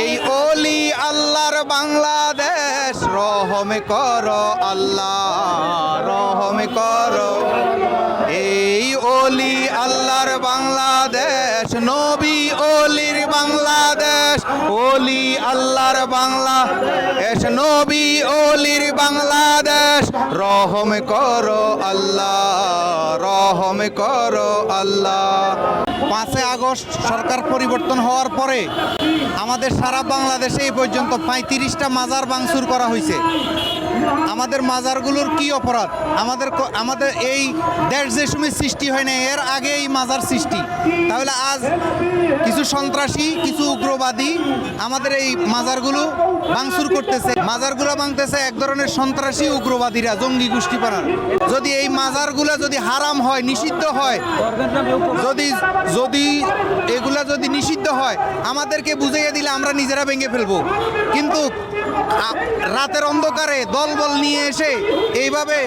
এই অলি আল্লাহর বাংলাদেশ, রহম কর আল্লাহ, রহম করো। এই অলি আল্লাহর বাংলাদেশ, নবী অলির বাংলাদেশ, অলি আল্লাহর বাংলা বাংলাদেশ, নবী অলির বাংলাদেশ, রহম কর আল্লাহ, রহম কর আল্লাহ। পাঁচই আগস্ট সরকার পরিবর্তন হওয়ার পরে আমাদের সারা বাংলাদেশে এই পর্যন্ত পঁয়ত্রিশটা মাজার ভাঙচুর করা হয়েছে। আমাদের মাজারগুলোর কি অপরাধ? আমাদের আমাদের এই দেশ যে সময় সৃষ্টি হয় না এর আগে এই মাজার সৃষ্টি। তাহলে আজ কিছু সন্ত্রাসী, কিছু উগ্রবাদী আমাদের এই মাজারগুলো ভাঙচুর করতেছে। মাজারগুলো ভাঙতেছে এক ধরনের সন্ত্রাসী উগ্রবাদীরা, জঙ্গি গোষ্ঠী পানার যদি এই মাজারগুলো যদি হারাম হয়, নিষিদ্ধ হয়, যদি যদি এগুলা যদি নিষিদ্ধ হয়, আমাদেরকে বুঝিয়ে দিলে আমরা নিজেরা ভেঙে ফেলব। কিন্তু রাতের অন্ধকারে দলবল নিয়ে এসে এইভাবে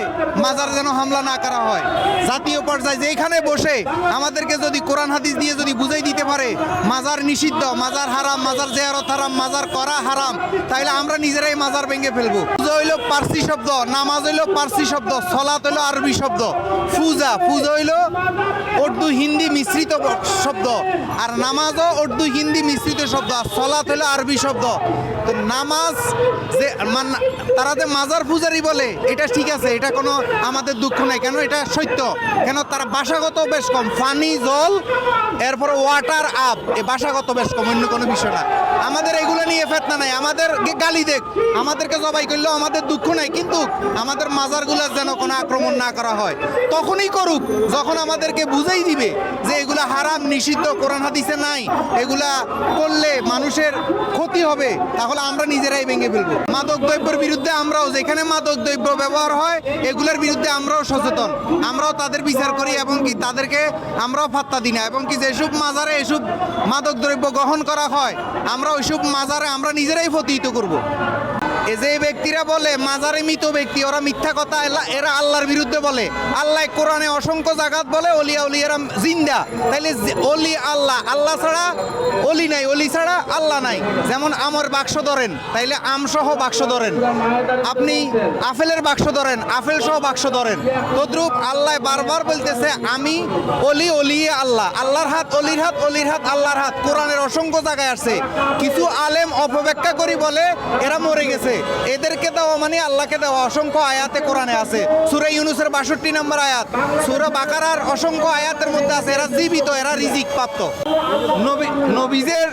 মাজার যেন হামলা না করা হয়। জাতীয় পর্যায়ে যেখানে বসে আমাদেরকে যদি কোরআন হাদিস দিয়ে যদি বুঝাই দিতে পারে, মাজার নিষিদ্ধ, মাজার হারাম, মাজার জেয়ারত হারাম, মাজার করা হারাম, তাইলে আমরা নিজেরাই মাজার ভেঙে ফেলব। পূজা হইল পার্সি শব্দ, নামাজ হইল পার্সি শব্দ সলাত হইল আরবি শব্দ। ফুজা ফুজা হইল উর্দু হিন্দি মিশ্রিত শব্দ, আর নামাজও উর্দু হিন্দি মিশ্রিত শব্দ, আর সলাত হলো আরবি শব্দ। তো নামাজ যে তারা যে মাজার পূজারি বলে, এটা ঠিক আছে, এটা কোনো আমাদের দুঃখ নাই। কেন? এটা সত্য। কেন? তারা ভাষাগত বেশ কম। পানি জল, এরপর ওয়াটার আপ এ ভাষাগত বেশ কম, অন্য কোনো বিষয় না। আমাদের এগুলো নিয়ে ফেতনা নাই। আমাদের গালি দেখ। আমাদেরকে জবাই করলেও আমাদের দুঃখ নাই, কিন্তু আমাদের মাজারগুলোর যেন কোনো আক্রমণ না করা হয়, তখনই করুক। যখন আমাদেরকে বুঝেই দিবে যে এগুলা হারাম, নিষিদ্ধ, কোরআন, হাদিসে নাই। এগুলা করলে মানুষের ক্ষতি হবে, তাহলে আমরা নিজেরাই ভেঙে ফেলব। মাদক দ্রব্যের বিরুদ্ধে আমরাও যেখানে মাদক দ্রব্য ব্যবহার হয়, এগুলোর বিরুদ্ধে আমরাও সচেতন। আমরাও তাদের বিচার করি এবং কি তাদেরকে আমরাও ফাত্তা দিই না। এবং কি যেসব মাজারে এসব মাদক দ্রব্য গ্রহণ করা হয় আমরা ওইসব মাজারে আমরা নিজেরাই প্রতিহিত করব। যে ব্যক্তিরা বলে, মাজারে মৃত ব্যক্তি, ওরা মিথ্যা কথা এরা আল্লাহর বিরুদ্ধে বলে। আল্লাহ কোরআনে অসংখ্য জাগাত বলে অলিয়া উলিয়ারা জিন্দা। তাইলে অলি আল্লাহ আল্লাহ ছাড়া অলি নাই অলি ছাড়া আল্লাহ নাই। যেমন আমর বাক্স ধরেন, তাইলে আমসহ বাক্স ধরেন। আপনি আপেলের বাক্স ধরেন আপেল সহ বাক্স ধরেন। তদ্রুপ আল্লাহ বারবার বলতেছে, আমি অলি অলি আল্লাহ। আল্লাহর হাত অলির হাত অলির হাত আল্লাহর হাত। কোরআনের অসংখ্য জায়গায় আসছে কিছু আলেম অপব্যাখ্যা করি বলে, এরা মরে গেছে। এদেরকে দেওয়া মানে আল্লাহকে দেওয়া। অসংখ্য আয়াতে কোরআনে আছে। সুরা ইউনুসের বাষট্টি নম্বর আয়াত। সুরা বাকারার অসংখ্য আয়াতের মধ্যে আছে, এরা জীবিত, এরা রিজিক প্রাপ্ত। নবীদের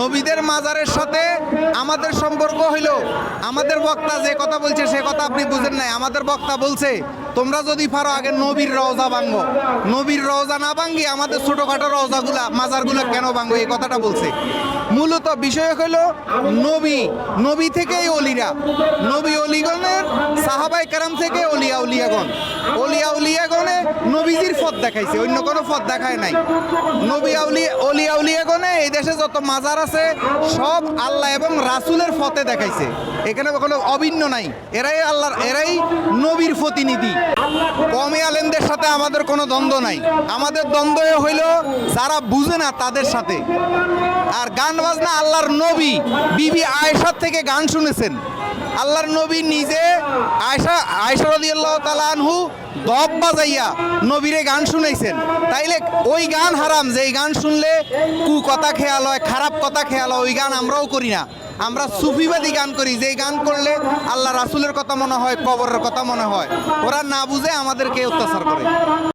নবীদের মাজারের সাথে আমাদের সম্পর্ক হইল। আমাদের বক্তা যে কথা বলছে, সে কথা আপনি বুঝেন নাই। আমাদের বক্তা বলছে, তোমরা যদি পারো আগে নবীর রওজা ভাঙ্গো নবীর রওজা না ভাঙ্গি, আমাদের ছোটখাটো রওজাগুলা, মাজারগুলো কেন ভাঙ্গো এই কথাটা বলছে। মূলত বিষয় হলো নবী নবী থেকেই অলিরা। নবী অলিগণের সাহাবাই কারাম থেকে অলিয়া উলিয়াগণ। অলিয়া উলিয়াগণে নবীজির পথ দেখাইছে, অন্য কোনো পথ দেখায় নাই। নবী আউলি অলিয়া উলিয়াগণে এই দেশে যত মাজার আছে, সব আল্লাহ এবং রাসূলের পথে দেখাইছে। এখানে কোনো অভিন্ন নাই। এরাই আল্লাহর, এরাই নবীর প্রতিনিধি। কমে আলেমদের সাথে আমাদের কোনো দ্বন্দ্ব নাই। আমাদের দ্বন্দ্ব হইল যারা বুঝে না তাদের সাথে। আর গান বাজনা আল্লাহর নবী, বিবি আয়েশার থেকে গান শুনেছেন। আল্লাহর নবী নিজে আয়সা আয়সা রাদিয়াল্লাহু তাআলা আনহু দব বাজাইয়া নবীরে গান শুনাইছেন। তাইলে ওই গান হারাম যে গান শুনলে কু কথা খেয়াল হয়, খারাপ কথা খেয়াল হয়, ওই গান আমরাও করি না। আমরা সুফিবাদী গান করি যে গান করলে আল্লাহ রাসুলের কথা মনে হয়, কবরের কথা মনে হয়। ওরা না বুঝে আমাদেরকে অত্যাচার করে।